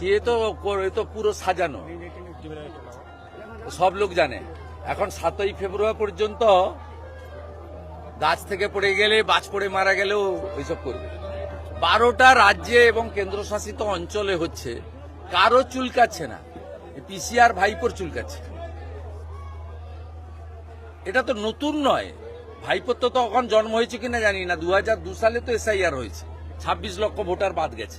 এ তো এ তো পুরো সাজানো। সব লোক জানে। এখন সাতই ফেব্রুয়ারি পর্যন্ত গাছ থেকে পড়ে গেলে, বাজ পড়ে মারা গেলেও ওইসব করবে। বারোটা রাজ্যে এবং কেন্দ্রশাসিত অঞ্চলে হচ্ছে, কারও চুলকাচ্ছে না। পিসিআর ভাইপোর চুলকাচ্ছে। এটা তো নতুন নয়। ভাইপোর তো তখন জন্ম হয়েছে কিনা জানি না। দু সালে তো এসআইআর হয়েছে। ছাব্বিশ লক্ষ ভোটার বাদ গেছে।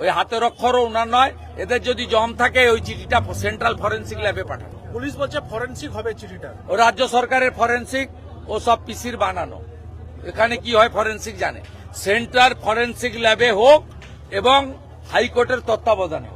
ওই হাতের অক্ষরও ওনার নয় এদের যদি জম থাকে ওই চিঠিটা সেন্ট্রাল ফরেন্সিক ল্যাবে পাঠানো। পুলিশ বলছে ফরেন্সিক হবে চিঠিটা। ও রাজ্য সরকারের ফরেন্সিক ও সব পিসির বানানো। এখানে কি হয় ফরেন্সিক জানে। সেন্ট্রাল ফরেন্সিক ল্যাবে হোক এবং হাইকোর্টের তত্ত্বাবধানে।